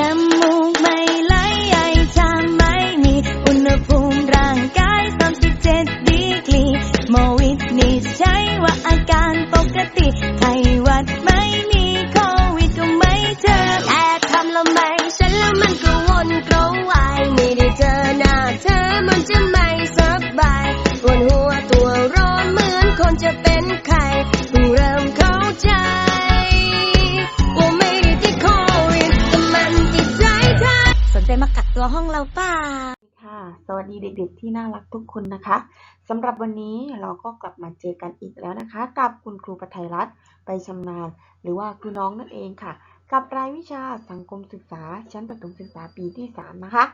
น้ำมูกไม่ไหลไอจามไม่มี อุณหภูมิร่างกาย 37ดีกรีหมอวินิจฉัยว่าอาการปกติไข้หวัดไม่มีโควิดก็ไม่เจอแค่ทำแล้วไม่ฉันแล้วมันก็วนกระวายไม่ได้เจอหน้าเธอมันจะไม่สบายปวดหัวตัวร้อนเหมือนคนจะเป็นไข้ ตัวห้องเราเปล่าค่ะ สวัสดีเด็กๆที่น่ารักทุกคนนะคะสำหรับวันนี้เราก็กลับมาเจอกันอีกแล้วนะคะ กับคุณครูปไทยรัตน์ไปชำนาญ หรือว่าครูน้องนั่นเองค่ะ กับรายวิชาสังคมศึกษา ชั้นประถมศึกษาปีที่ 3 นะคะ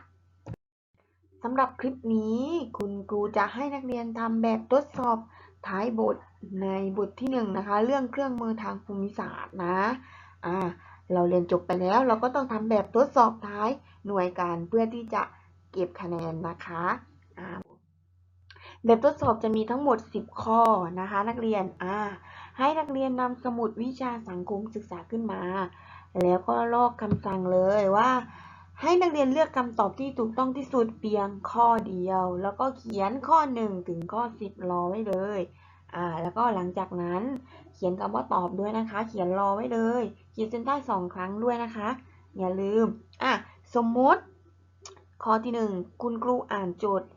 สำหรับคลิปนี้คุณครูจะให้นักเรียนทำแบบทดสอบท้ายบทในบทที่ 1 นะคะ เรื่องเครื่องมือทางภูมิศาสตร์นะอ่า เราเรียนจบไปแล้วเราก็ต้องทำแบบทดสอบท้ายหน่วยการเพื่อที่จะเก็บคะแนนนะคะแบบทดสอบจะมีทั้งหมด 10 ข้อนะคะ นักเรียนอ่าให้นักเรียนนำสมุดวิชาสังคมศึกษาขึ้นมา แล้วก็ลอกคำสั่งเลยว่า ให้นักเรียนเลือกคำตอบที่ถูกต้องที่สุดเพียงข้อเดียว แล้วก็เขียนข้อ 1 ถึงข้อ 10รอไว้เลย อ่าแล้วก็หลังจากนั้นเขียนคำว่าตอบด้วยนะคะ เขียนรอไว้เลยเขียนเส้นใต้สองครั้งด้วยนะคะ อย่าลืมอะสมมติข้อที่หนึ่งคุณครูอ่านโจทย์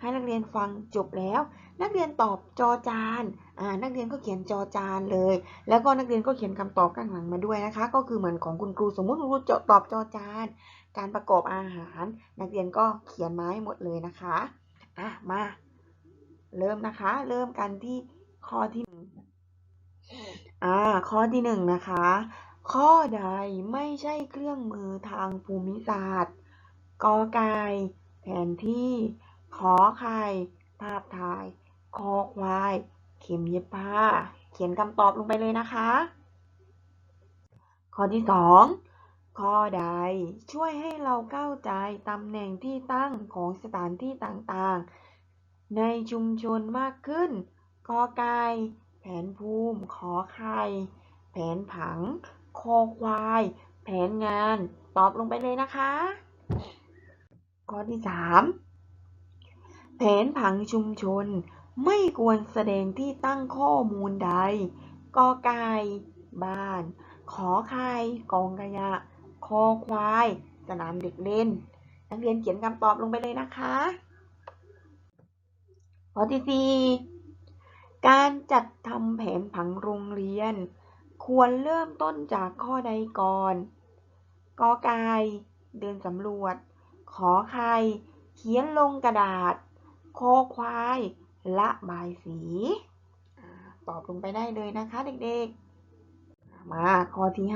ให้นักเรียนฟังจบแล้ว นักเรียนตอบจอจานอ่านักเรียนก็เขียนจอจานเลย แล้วก็นักเรียนก็เขียนคำตอบข้างหลังมาด้วยนะคะ ก็คือเหมือนของคุณครูสมมุติคุณครูจตอบจอจาน การประกอบอาหาร นักเรียนก็เขียนมาให้หมดเลยนะคะอะมา เริ่มนะคะ เริ่มกันที่ข้อที่หนึ่งอ่าข้อที่หนึ่งนะคะ ข้อใดไม่ใช่เครื่องมือทางภูมิศาสตร์กอไก่แผนที่ขอไข่ภาพถ่ายคอควาย เข็มเย็บผ้า เขียนคำตอบลงไปเลยนะคะ ข้อที่สองข้อใดช่วยให้เราเข้าใจตำแหน่งที่ตั้งของสถานที่ต่างๆ ในชุมชนมากขึ้น กอไก่ แผนภูมิ ขอไข่ แผนผัง คอควาย แผนงาน ตอบลงไปเลยนะคะ ข้อที่สามแผนผังชุมชนไม่ควรแสดงที่ตั้งข้อมูลใด กอไก่บ้าน ขอไข่กองขยะ คอควาย สนามเด็กเล่น นักเรียนเขียนคำตอบลงไปเลยนะคะ ข้อที่สี่การจัดทำแผนผังโรงเรียน ควรเริ่มต้นจากข้อใดก่อน กอไก่เดินสำรวจ ขอไข่เขียนลงกระดาษคอควายละบายสีตอบลงไปได้เลยนะคะเด็กๆ มาข้อที่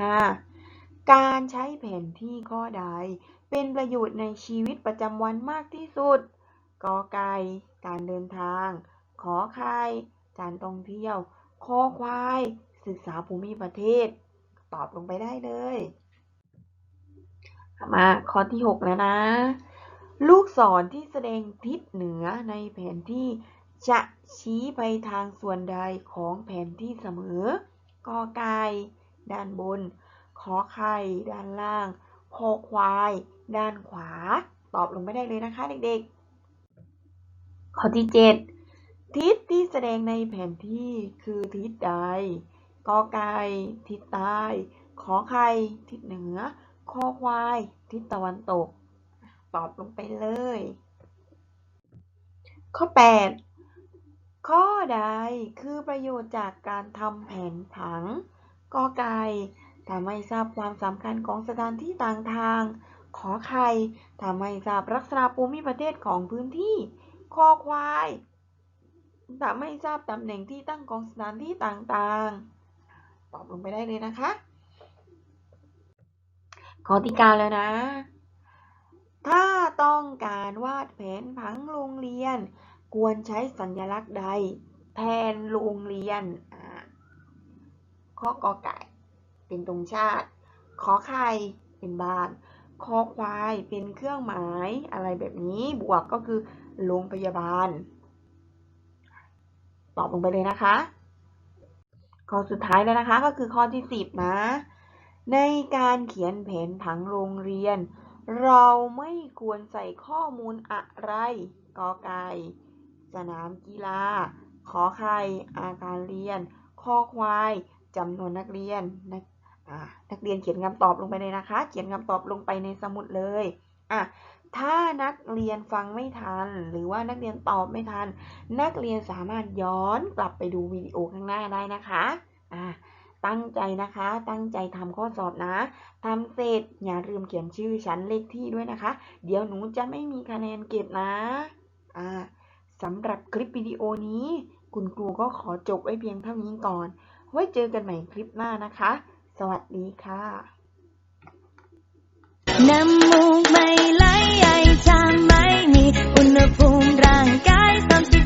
5 การใช้แผนที่ข้อใด เป็นประโยชน์ในชีวิตประจำวันมากที่สุด กอไก่ การเดินทาง ขอไข่ การท่องเที่ยว คอควาย ศึกษาภูมิประเทศ ตอบลงไปได้เลย มาข้อที่ 6 แล้วนะ ลูกศรที่แสดงทิศเหนือในแผนที่จะชี้ไปทางส่วนใดของแผนที่เสมอ กอไก่ ด้านบน ขอไข่ ด้านล่าง คอควาย ด้านขวา ตอบลงไม่ได้เลยนะคะเด็กๆ ข้อที่ 7 ทิศที่แสดงในแผนที่คือทิศใดกอไก่ทิศใต้ขอไข่ทิศเหนือคอควาย ทิศตะวันตก ตอบลงไปเลย ข้อ 8 ข้อใดคือประโยชน์จากการทำแผนผังกอไก่ทำให้ทราบความสำคัญของสถานที่ต่างทาง ขอไข่ทำให้ทราบลักษณะภูมิประเทศของพื้นที่ คอควายทำให้ทราบตำแหน่งที่ตั้งของสถานที่ต่างๆ ตอบลงไปได้เลยนะคะข้อที่เก้าแล้วนะ ถ้าต้องการวาดแผนผังโรงเรียน ควรใช้สัญลักษณ์ใด แทนโรงเรียน ข้อกอไก่ เป็นธงชาติ ขอไข่ เป็นบ้าน คอควาย เป็นเครื่องหมาย อะไรแบบนี้ บวกก็คือ โรงพยาบาล ตอบลงไปเลยนะคะ ข้อสุดท้ายแล้วนะคะก็คือข้อที่ 10 นะ ในการเขียนแผนผังโรงเรียน เราไม่ควรใส่ข้อมูลอะไรกอไก่สนามกีฬา ขอไข่อาคารเรียนคอควายจำนวนนักเรียนนักนักเรียนเขียนคำตอบลงไปเลยนะคะ เขียนคำตอบลงไปในสมุดเลย อะ ถ้านักเรียนฟังไม่ทัน หรือว่านักเรียนตอบไม่ทัน นักเรียนสามารถย้อนกลับไปดูวิดีโอข้างหน้าได้นะคะอะตั้งใจนะคะ ตั้งใจทำข้อสอบนะทำเสร็จอย่าลืมเขียนชื่อชั้นเลขที่ด้วยนะคะ เดี๋ยวหนูจะไม่มีคะแนนเก็บนะอ่าสำหรับคลิปวิดีโอนี้ คุณครูก็ขอจบไว้เพียงเท่านี้ก่อน ไว้เจอกันใหม่คลิปหน้านะคะ สวัสดีค่ะน้ำมูก ณหภูมิร่างกาย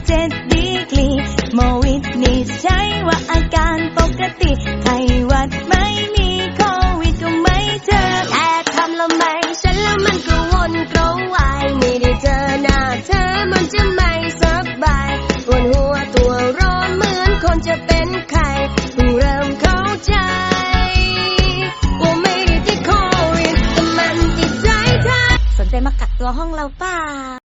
37 ดีกรีหมอวินิจฉัยว่าอาการปกติไข้หวัดไม่มีโควิดก็ไม่เจอแต่ทำแล้วไม่ฉันแล้วมันก็วนกระวายไม่ได้เจอหน้าเธอมันจะไม่สบายปวดหัวตัวร้อนเหมือนคนจะเป็นไข้เพิ่งเริ่มเข้าใจว่าไม่ได้ติดโควิดแต่มันติดใจเธอสนใจมากักตัวห้องเราเปล่า